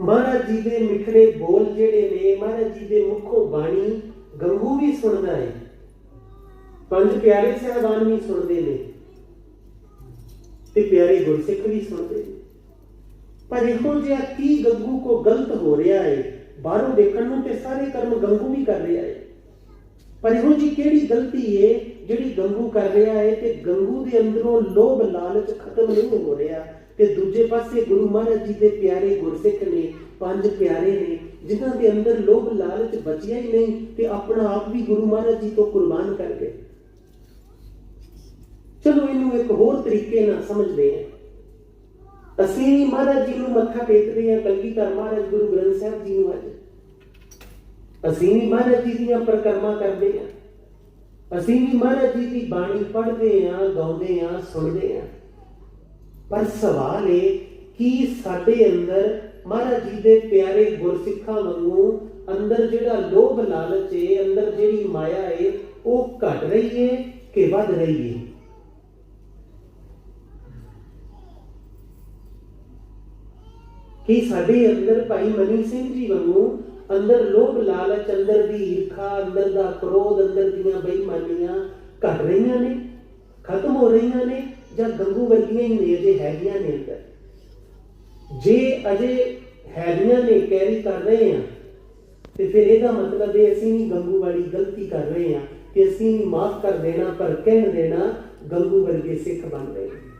ਮਹਾਰਾਜ ਜੀ ਦੇ ਮਿੱਠੜੇ ਬੋਲ ਜਿਹੜੇ ਨੇ, ਮਹਾਰਾਜ ਜੀ ਦੇ ਮੁਖੋਂ ਬਾਣੀ ਗੰਗੂ ਵੀ ਸੁਣਦਾ ਹੈ ਪੰਜ ਪਿਆਰੇ ਸਾਹਿਬਾਨ ਵੀ ਸੁਣਦੇ ਨੇ ਤੇ ਪਿਆਰੇ ਗੁਰਸਿੱਖ ਵੀ ਸੁਣਦੇ ਨੇ। ਪਰ ਇਹੋ ਜਿਹਾ ਕੀ ਗੰਗੂ ਕੋ ਗਲਤ ਹੋ ਰਿਹਾ ਹੈ ਬਾਹਰੋਂ ਦੇਖਣ ਨੂੰ ਤੇ ਸਾਰੇ ਕਰਮ ਗੰਗੂ ਵੀ ਕਰ ਰਿਹਾ ਹੈ ਪਰ ਇਹੋ ਜੀ ਕਿਹੜੀ ਗਲਤੀ ਹੈ ਜਿਹੜੀ ਗੰਗੂ ਕਰ ਰਿਹਾ ਹੈ ਤੇ ਗੰਗੂ ਦੇ ਅੰਦਰੋਂ ਲੋਭ ਲਾਲਚ ਖਤਮ ਨਹੀਂ ਹੋ ਰਿਹਾ? ਤੇ ਦੂਜੇ ਪਾਸੇ ਗੁਰੂ ਮਹਾਰਾਜ ਜੀ ਦੇ ਪਿਆਰੇ ਗੁਰਸਿੱਖ ਨੇ, ਪੰਜ ਪਿਆਰੇ ਨੇ, ਜਿਨ੍ਹਾਂ ਦੇ ਅੰਦਰ ਲੋਭ ਲਾਲਚ ਬਚਿਆ ਹੀ ਨਹੀਂ ਤੇ ਆਪਣਾ ਆਪ ਵੀ ਗੁਰੂ ਮਹਾਰਾਜ ਜੀ ਤੋਂ ਕੁਰਬਾਨ ਕਰ ਗਏ। ਚਲੋ ਇਹਨੂੰ ਇੱਕ ਹੋਰ ਤਰੀਕੇ ਨਾਲ ਸਮਝਦੇ ਹਾਂ। ਅਸੀਂ ਮਹਾਰਾਜ ਜੀ ਨੂੰ ਮੱਥਾ ਟੇਕਦੇ ਹਾਂ, ਕਲਗੀਧਰ ਮਹਾਰਾਜ, ਗੁਰੂ ਗ੍ਰੰਥ ਸਾਹਿਬ ਜੀ ਨੂੰ ਅੱਜ। ਅਸੀਂ ਵੀ ਮਹਾਰਾਜ ਜੀ ਦੀਆਂ ਪ੍ਰਕਰਮਾਂ ਕਰਦੇ ਹਾਂ। ਅਸੀਂ ਵੀ ਮਹਾਰਾਜ ਜੀ ਦੀ ਬਾਣੀ ਪੜ੍ਹਦੇ ਹਾਂ, ਗਾਉਂਦੇ ਹਾਂ, ਸੁਣਦੇ ਹਾਂ। ਪਰ ਸਵਾਲ ਇਹ ਕਿ ਸਾਡੇ ਅੰਦਰ ਮਹਾਰਾਜ ਜੀ ਦੇ ਪਿਆਰੇ ਗੁਰਸਿੱਖਾਂ ਵਾਂਗੂ ਅੰਦਰ ਜਿਹੜਾ ਲੋਭ ਲਾਲਚ ਹੈ ਅੰਦਰ ਜਿਹੜੀ ਮਾਇਆ ਹੈ ਉਹ ਘਟ ਰਹੀ ਹੈ ਕਿ ਵੱਧ ਰਹੀ ਹੈ ਕਿ ਸਾਡੇ ਅੰਦਰ ਭਾਈ ਮਨੀ ਸਿੰਘ ਜੀ ਵਾਂਗੂ ਅੰਦਰ ਲੋਭ ਲਾਲਚ, ਅੰਦਰ ਦੀ ਈਰਖਾ, ਅੰਦਰ ਦਾ ਕ੍ਰੋਧ, ਅੰਦਰ ਦੀਆਂ ਬੇਈਮਾਨੀਆਂ ਘਟ ਰਹੀਆਂ ਨੇ, ਖਤਮ ਹੋ ਰਹੀਆਂ ਨੇ? ਜਾਂ ਗੰਗੂ ਵਰਗੀਆਂ ਹੀ ਨੇ ਅਜੇ ਹੈਗੀਆਂ ਨੇ ਅੰਦਰ ਜੇ ਅਜੇ ਹੈਗੀਆਂ ਨੇ ਕੈਰੀ ਕਰ ਰਹੇ ਆ ਤੇ ਫਿਰ ਇਹਦਾ ਮਤਲਬ ਹੈ ਅਸੀਂ ਵੀ ਗੰਗੂ ਵਾਲੀ ਗਲਤੀ ਕਰ ਰਹੇ ਆ ਕਿ ਅਸੀਂ ਮਾਫ ਕਰ ਦੇਣਾ, ਪਰ ਕਹਿ ਦੇਣਾ, ਗੰਗੂ ਵਰਗੇ ਸਿੱਖ ਬਣ ਰਹੇ ਹਾਂ।